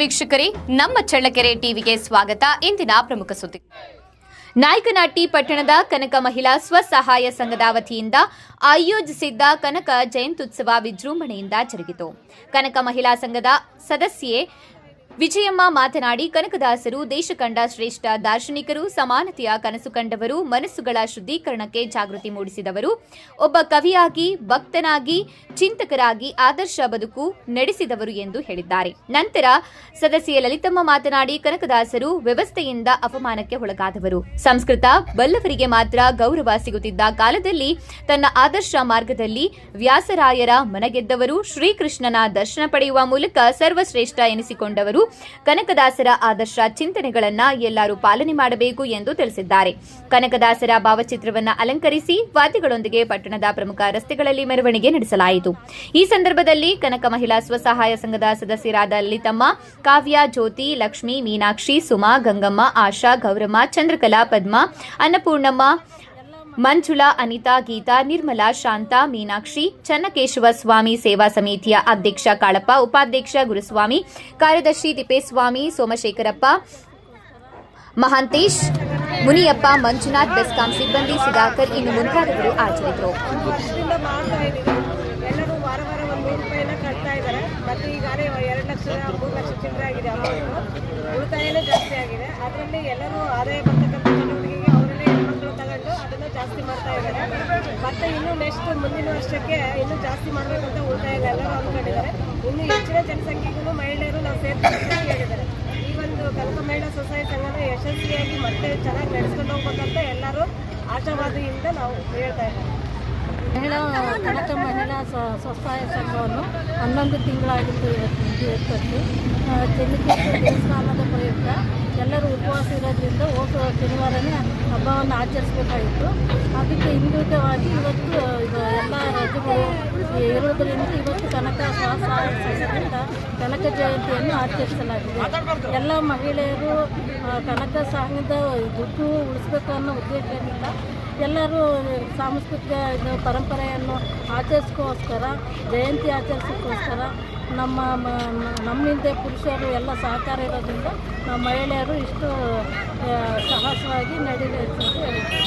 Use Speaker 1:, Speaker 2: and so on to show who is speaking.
Speaker 1: ವೀಕ್ಷಕರೇ, ನಮ್ಮ ಚಳ್ಳಕೆರೆ ಟಿವಿಗೆ ಸ್ವಾಗತ. ಇಂದಿನ ಪ್ರಮುಖ ಸುದ್ದಿ. ನಾಯಕನಹಟ್ಟಿ ಪಟ್ಟಣದ ಕನಕ ಮಹಿಳಾ ಸ್ವಸಹಾಯ ಸಂಘದ ವತಿಯಿಂದ ಆಯೋಜಿಸಿದ್ದ ಕನಕ ಜಯಂತ್ಯುತ್ಸವ ವಿಜೃಂಭಣೆಯಿಂದ ಜರುಗಿತು. ಕನಕ ಮಹಿಳಾ ಸಂಘದ ಸದಸ್ಯೆ ವಿಜಯಮ್ಮ ಮಾತನಾಡಿ, ಕನಕದಾಸರು ದೇಶ ಕಂಡ ಶ್ರೇಷ್ಠ ದಾರ್ಶನಿಕರು, ಸಮಾನತೆಯ ಕನಸು ಕಂಡವರು, ಮನಸ್ಸುಗಳ ಶುದ್ಧೀಕರಣಕ್ಕೆ ಜಾಗೃತಿ ಮೂಡಿಸಿದವರು. ಒಬ್ಬ ಕವಿಯಾಗಿ, ಭಕ್ತನಾಗಿ, ಚಿಂತಕರಾಗಿ ಆದರ್ಶ ಬದುಕು ನಡೆಸಿದವರು ಎಂದು ಹೇಳಿದ್ದಾರೆ. ನಂತರ ಸದಸ್ಯೆ ಲಲಿತಮ್ಮ ಮಾತನಾಡಿ, ಕನಕದಾಸರು ವ್ಯವಸ್ಥೆಯಿಂದ ಅಪಮಾನಕ್ಕೆ ಒಳಗಾದವರು. ಸಂಸ್ಕೃತ ಬಲ್ಲವರಿಗೆ ಮಾತ್ರ ಗೌರವ ಸಿಗುತ್ತಿದ್ದ ಕಾಲದಲ್ಲಿ ತನ್ನ ಆದರ್ಶ ಮಾರ್ಗದಲ್ಲಿ ವ್ಯಾಸರಾಯರ ಮನಗೆದ್ದವರು, ಶ್ರೀಕೃಷ್ಣನ ದರ್ಶನ ಪಡೆಯುವ ಮೂಲಕ ಸರ್ವಶ್ರೇಷ್ಠ ಎನಿಸಿಕೊಂಡವರು. ಕನಕದಾಸರ ಆದರ್ಶ ಚಿಂತನೆಗಳನ್ನ ಎಲ್ಲರೂ ಪಾಲನೆ ಮಾಡಬೇಕು ಎಂದು ತಿಳಿಸಿದ್ದಾರೆ. ಕನಕದಾಸರ ಭಾವಚಿತ್ರವನ್ನ ಅಲಂಕರಿಸಿ ವಾದ್ಯಗಳೊಂದಿಗೆ ಪಟ್ಟಣದ ಪ್ರಮುಖ ರಸ್ತೆಗಳಲ್ಲಿ ಮೆರವಣಿಗೆ ನಡೆಸಲಾಯಿತು. ಈ ಸಂದರ್ಭದಲ್ಲಿ ಕನಕ ಮಹಿಳಾ ಸ್ವಸಹಾಯ ಸಂಘದ ಸದಸ್ಯರಾದ ಲಲಿತಮ್ಮ, ಕಾವ್ಯ, ಜ್ಯೋತಿ, ಲಕ್ಷ್ಮಿ, ಮೀನಾಕ್ಷಿ, ಸುಮಾ, ಗಂಗಮ್ಮ, ಆಶಾ, ಗೌರಮ್ಮ, ಚಂದ್ರಕಲಾ, ಪದ್ಮ, ಅನ್ನಪೂರ್ಣಮ್ಮ ಮಂಜುಳಾ, ಅನಿತಾ, ಗೀತಾ, ನಿರ್ಮಲಾ, ಶಾಂತಾ, ಮೀನಾಕ್ಷಿ, ಚನ್ನಕೇಶವ ಸ್ವಾಮಿ ಸೇವಾ ಸಮಿತಿಯ ಅಧ್ಯಕ್ಷ ಕಾಳಪ್ಪ, ಉಪಾಧ್ಯಕ್ಷ ಗುರುಸ್ವಾಮಿ, ಕಾರ್ಯದರ್ಶಿ ತಿಪ್ಪೇಸ್ವಾಮಿ, ಸೋಮಶೇಖರಪ್ಪ, ಮಹಾಂತೇಶ್, ಮುನಿಯಪ್ಪ, ಮಂಜುನಾಥ್, ಬೆಸ್ಕಾಂ ಸಿಬ್ಬಂದಿ, ಸುಧಾಕರ್ ಇನ್ನು ಮುಂತಾದವರು
Speaker 2: ಮಾಡ್ತಾ ಎಲ್ಲರೂ ಇದ್ದಾರೆ. ಎರಡು ಲಕ್ಷ ಮೂರು ಲಕ್ಷ ಚಿಲ್ಲರೆ ಆಗಿದೆ ಉಳಿತಾಯನೇ ಜಾಸ್ತಿ ಆಗಿದೆ. ಅದರಲ್ಲಿ ಎಲ್ಲರೂ ಆದಾಯ ಜಾಸ್ತಿ ಮಾಡ್ತಾ ಇದ್ದಾರೆ. ಮತ್ತೆ ಇನ್ನು ನೆಕ್ಸ್ಟ್ ಮುಂದಿನ ವರ್ಷಕ್ಕೆ ಇನ್ನೂ ಜಾಸ್ತಿ ಮಾಡಬೇಕಂತ ಉಳಿತಾಯ ಎಲ್ಲರೂ ಅಂದ್ಕೊಂಡಿದ್ದಾರೆ. ಇನ್ನು ಹೆಚ್ಚಿನ ಜನಸಂಖ್ಯೆಗೂ ಮಹಿಳೆಯರು ನಾವು ಸೇರ್ಕೊಂಡು ಹೇಳಿದ್ದಾರೆ. ಈ ಒಂದು ಕನಕ ಮಹಿಳಾ ಸೊಸೈಟಿ ಸಂಘನ ಯಶಸ್ವಿಯಾಗಿ ಮತ್ತೆ ಚೆನ್ನಾಗಿ ನಡೆಸ್ಕೊಂಡು ಹೋಗ್ಬೇಕಂತ ಎಲ್ಲರೂ ಆಶಾವಾದಿಯಿಂದ ನಾವು ಹೇಳ್ತಾ ಇದ್ದೀವಿ.
Speaker 3: ಸ್ವಸಹಾಯ ಸಂಘವನ್ನು ಹನ್ನೊಂದು ತಿಂಗಳಾಗಿತ್ತು ಇವತ್ತು ಏರ್ಪಟ್ಟು ಚೆನ್ನಿಕೇಶ್ವರ ದೇವಸ್ಥಾನದ ಪ್ರಯುಕ್ತ ಎಲ್ಲರೂ ಉಪವಾಸ ಇರೋದ್ರಿಂದ ಹೋಗುವ ಶನಿವಾರನೇ ಹಬ್ಬವನ್ನು ಆಚರಿಸಬೇಕಾಗಿತ್ತು. ಅದಕ್ಕೆ ಹಿಂದುಳಿದವಾಗಿ ಇವತ್ತು ಎಲ್ಲ ರಜೆಗಳು ಇರೋದ್ರಿಂದ ಇವತ್ತು ಕನಕ ಸ್ವಸಹಾಯ ಸಂಘದಿಂದ ಕನಕ ಜಯಂತಿಯನ್ನು ಆಚರಿಸಲಾಗಿದೆ. ಎಲ್ಲ ಮಹಿಳೆಯರು ಕನಕ ಸಂಘದ ದುಡ್ಡು ಉಳಿಸ್ಬೇಕು ಅನ್ನೋ ಉದ್ದೇಶದಿಂದ ಎಲ್ಲರೂ ಸಾಂಸ್ಕೃತಿಕ ಇದು ಪರಂಪರೆಯನ್ನು ಆಚರಿಸ್ಕೋಸ್ಕರ, ಜಯಂತಿ ಆಚರಿಸೋಕ್ಕೋಸ್ಕರ ನಮ್ಮ ನಮ್ಮ ಹಿಂದೆ ಪುರುಷರು ಎಲ್ಲ ಸಹಕಾರ ಇರೋದ್ರಿಂದ ನಮ್ಮ ಮಹಿಳೆಯರು ಇಷ್ಟು ಸಾಹಸವಾಗಿ ನಡೀಲಿ ಅಂತ ಹೇಳಿದ್ವಿ